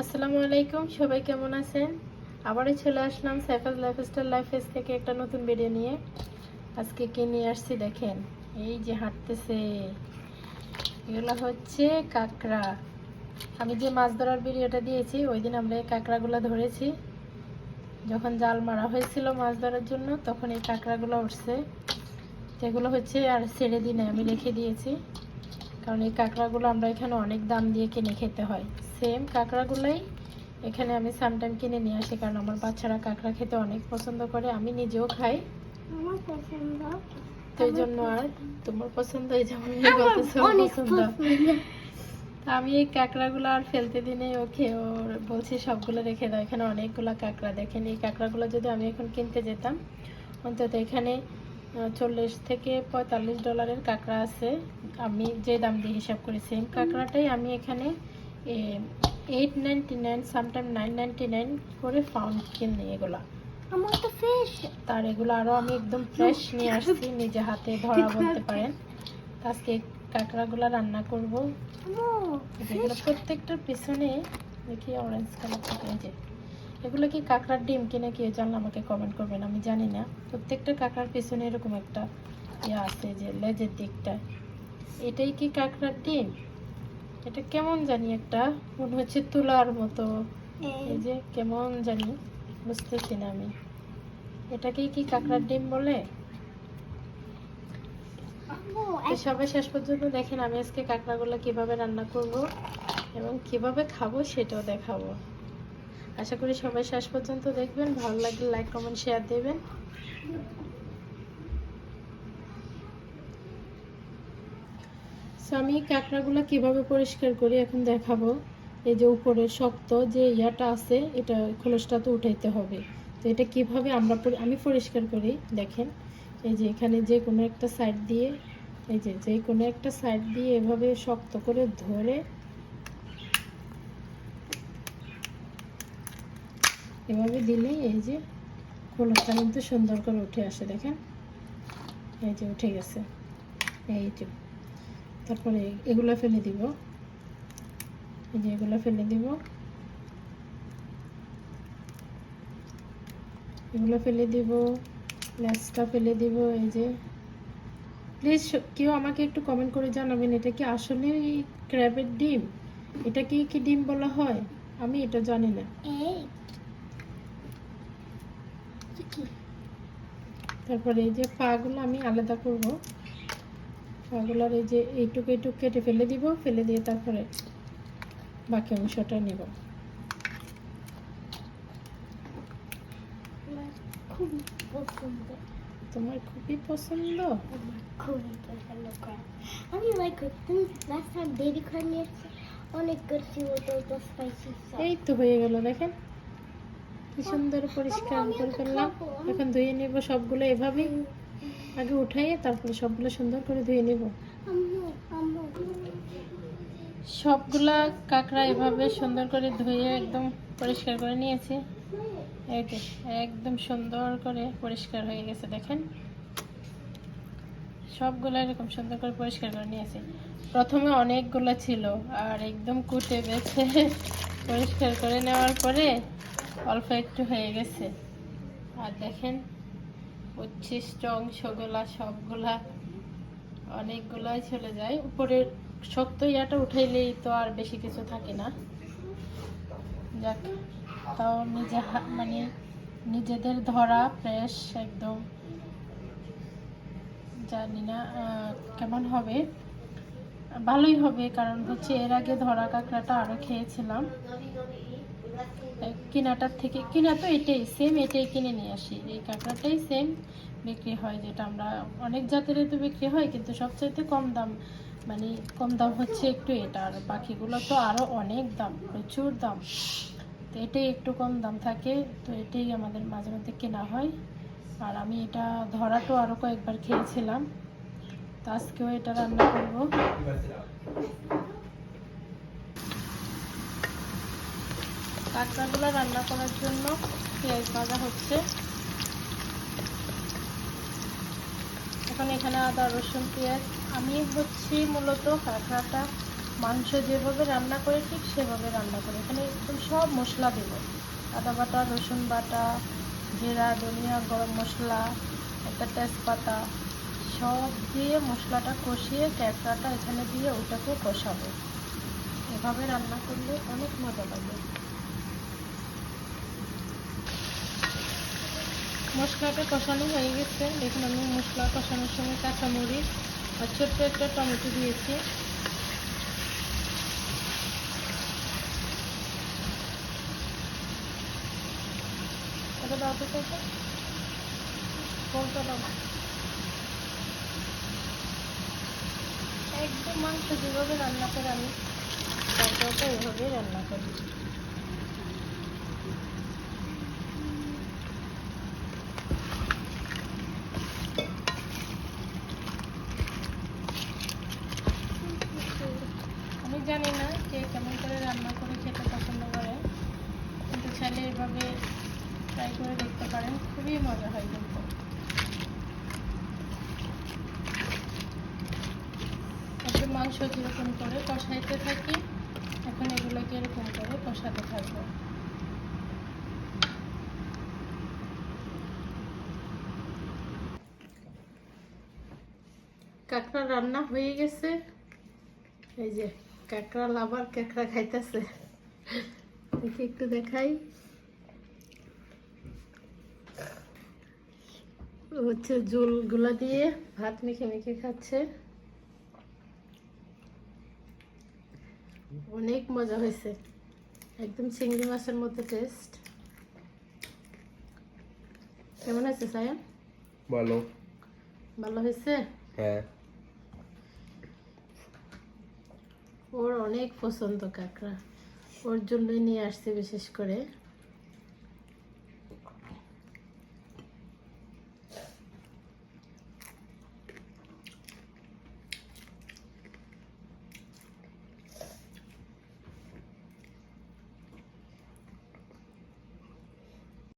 আসসালামু আলাইকুম, সবাই কেমন আছেন? আবারও চলে আসলাম সাইফাজ লাইফস্টাইল লাইফেস থেকে একটা নতুন ভিডিও নিয়ে। আজকে কে নিয়ে আসছি দেখেন, এই যে হাঁটতেছে। এগুলো হচ্ছে কাঁকড়া। আমি যে মাছ ধরার ভিডিওটা দিয়েছি ওই দিন আমরা এই কাঁকড়াগুলো ধরেছি। যখন জাল মারা হয়েছিল মাছ ধরার জন্য, তখন এই কাঁকড়াগুলো উঠছে। যেগুলো হচ্ছে আর ছেড়ে দিই আমি রেখে দিয়েছি। কারণ এই কাঁকড়াগুলো আমরা এখানে অনেক দাম দিয়ে কিনে খেতে হয়। সেম কাঁকড়াগুলোই এখানে আমি সামটাইম কিনে নিয়ে আসি কারণ আমার বাচ্চারা কাঁকড়া খেতে অনেক পছন্দ করে আমি নিজেও খাই। আমার পছন্দ। তো এই জন্য আর তোমার পছন্দ এই যেমন পছন্দ। আমি এই কাঁকড়াগুলো আর ফেলতে দিনে ওকে ওর বলছি সবগুলো রেখে দাও এখানে অনেকগুলো কাঁকড়া দেখেন। এই কাঁকড়াগুলো যদি আমি এখন কিনতে যেতাম অন্তত এখানে চল্লিশ থেকে পঁয়তাল্লিশ ডলারের কাঁকড়া আছে। আমি যে দাম দিয়ে হিসাব করি সেম কাঁকড়াটাই আমি এখানে eight ninety nine sometime nine ninety nine করে পাউন্ড কিনি এগুলা। আমার তো ফিশ তার এগুলো আরও আমি একদম ফ্রেশ নিয়ে আসছি নিজে হাতে ধরা বলতে পারেন। আজকে কাঁকড়াগুলো রান্না করব। এগুলো প্রত্যেকটার পিছনে দেখি অরেঞ্জ কালার থাকে যে। এগুলো কি কাঁকড়ার ডিম কিনে কেউ জানলে আমাকে কমেন্ট করবেন আমি জানি না। প্রত্যেকটা কাঁকড়ার পিছনে এরকম একটা ইয়ে আছে যে লেজের দিকটা এটাই কি কাঁকড়ার ডিম? এটা কেমন জানি একটা? মনে হচ্ছে তুলার মতো। এই। যে কেমন জানি বুঝতেছি না আমি। এটাকেই কি কাঁকড়ার ডিম বলে? সবাই শেষ পর্যন্ত দেখেন আমি আজকে কাঁকড়াগুলো কীভাবে রান্না করব এবং কীভাবে খাব সেটাও দেখাবো। আশা করি সবাই শেষ পর্যন্ত দেখবেন। ভালো লাগলে লাইক কমেন্ট শেয়ার দেবেন। So, আমি কাঁকড়াগুলো কীভাবে পরিষ্কার করি এখন দেখাবো। এই যে উপরে শক্ত যে ইয়াটা আছে এটা খোলসটা তো উঠাইতে হবে। তো এটা কীভাবে আমরা আমি পরিষ্কার করি দেখেন। এই যে এখানে যে কোনো একটা সাইড দিয়ে এই যে যে কোনো একটা সাইড দিয়ে এভাবে শক্ত করে ধরে এভাবে দিলেই এই যে খোলসটা কিন্তু সুন্দর করে উঠে আসে দেখেন। এই যে উঠে গেছে। এই যে তারপরে এগুলো ফেলে দিব। এই যে এগুলো ফেলে দিব। এগুলো ফেলে দিব লেসটা ফেলে দিব এই যে। প্লিজ কেউ আমাকে একটু কমেন্ট করে জানাবেন এটা কি আসলে ক্র্যাবের ডিম? এটা কি কি ডিম বলা হয়? আমি এটা জানি না। তারপরে এই যে পাগুলো আমি আলাদা করব। পাগুলোর এই যে এইটুকু এইটুকু কেটে ফেলে দিব ফেলে দিয়ে তারপরে বাকি অংশটা নেব। তোমার খুবই পছন্দ? খুবই পছন্দ আমি like last time baby corn নিয়েছো। অনেক করছি ওটা তো স্পাইসি এই তো হয়ে গেল দেখেন। কি সুন্দর পরিষ্কার করে ফেললাম। এখন ধুয়ে নেব সবগুলো এভাবেই। আগে উঠাইয়ে তারপরে সবগুলো সুন্দর করে ধুয়ে নেব। সবগুলা কাঁকড়া এভাবে সুন্দর করে ধুয়ে একদম পরিষ্কার করে নিয়েছি। একদম সুন্দর করে পরিষ্কার হয়ে গেছে দেখেন। সবগুলো এরকম সুন্দর করে পরিষ্কার করে নিয়েছি। প্রথমে অনেকগুলো ছিল আর একদম কুটে বেছে পরিষ্কার করে নেওয়ার পরে অল্প একটু হয়ে গেছে। আর দেখেন উচ্ছিষ্ট অংশগুলা সবগুলা অনেকগুলাই চলে যায়। উপরের শক্ত ইয়াটা উঠাইলেই তো আর বেশি কিছু থাকে না। যাক, তাও নিজে মানে নিজেদের ধরা ফ্রেশ একদম। জানি না কেমন হবে। ভালোই হবে, কারণ হচ্ছে এর আগে ধরা কাঁকড়াটা আরও খেয়েছিলাম। কিনাটার থেকে, কেনা তো এটাই সেম এটাই কিনে নিয়ে আসি। এই কাঁকড়াটাই সেম বিক্রি হয়, যেটা আমরা অনেক জাতের তো বিক্রি হয়, কিন্তু সবচাইতে কম দাম মানে কম দাম হচ্ছে একটু এটা, আর বাকিগুলো তো আরও অনেক দাম, প্রচুর দাম। তো এটাই একটু কম দাম থাকে, তো এটাই আমাদের মাঝে মধ্যে কেনা হয়। আর আমি এটা ধরাটাও আরও কয়েকবার খেয়েছিলাম। তো আজকেও এটা রান্না করব। কাঁকড়াগুলো রান্না করার জন্য পেঁয়াজ ভাজা হচ্ছে। এখন এখানে আদা, রসুন, পেঁয়াজ। আমি হচ্ছি মূলত কাঁকড়াটা মাংস যেভাবে রান্না করে, ঠিক সেভাবে রান্না করে। এখানে সব মশলা দেব। আদা বাটা, রসুন বাটা, জিরা, ধনিয়া, গরম মশলা, একটা তেজপাতা, সব দিয়ে মশলাটা কষিয়ে ক্যাঁকড়াটা এখানে দিয়ে ওটাকে কষাবো। এভাবে রান্না করলে অনেক মজা লাগে। মশলাটা কষানো হয়ে গেছে। দেখুন, আমি মশলা কষানোর সময় কাঁচামরিচ আর ছোট্ট একটা টমেটো দিয়েছি। একদম মাংস যেভাবে রান্না করে আমি তরকারিটা এভাবেই রান্না করি আমি জানি না কে কেমন করে রান্না করে খেতে পছন্দ করে, কিন্তু চাইলে এভাবে ট্রাই করে দেখতে পারেন, খুবই মজা হয় কিন্তু। একটু মাংস যেরকম করে কষাইতে থাকি, এখন এগুলোকে এরকম করে কষাতে থাকব। কাঁকড়া রান্না হয়ে গেছে। এই যে কাঁকড়া লাভার কাঁকড়া খাইতেছে। দেখি একটু দেখাই। হচ্ছে জোলগুলা দিয়ে ভাত মেখে মেখে খাচ্ছে। অনেক মজা হয়েছে। একদম চিংড়ি মাছের মতো টেস্ট কেমন আছে সায়ন ভালো। ভালো হয়েছে? হ্যাঁ। ওর অনেক পছন্দ কাঁকড়া। ওর জন্যই নিয়ে আসছে বিশেষ করে।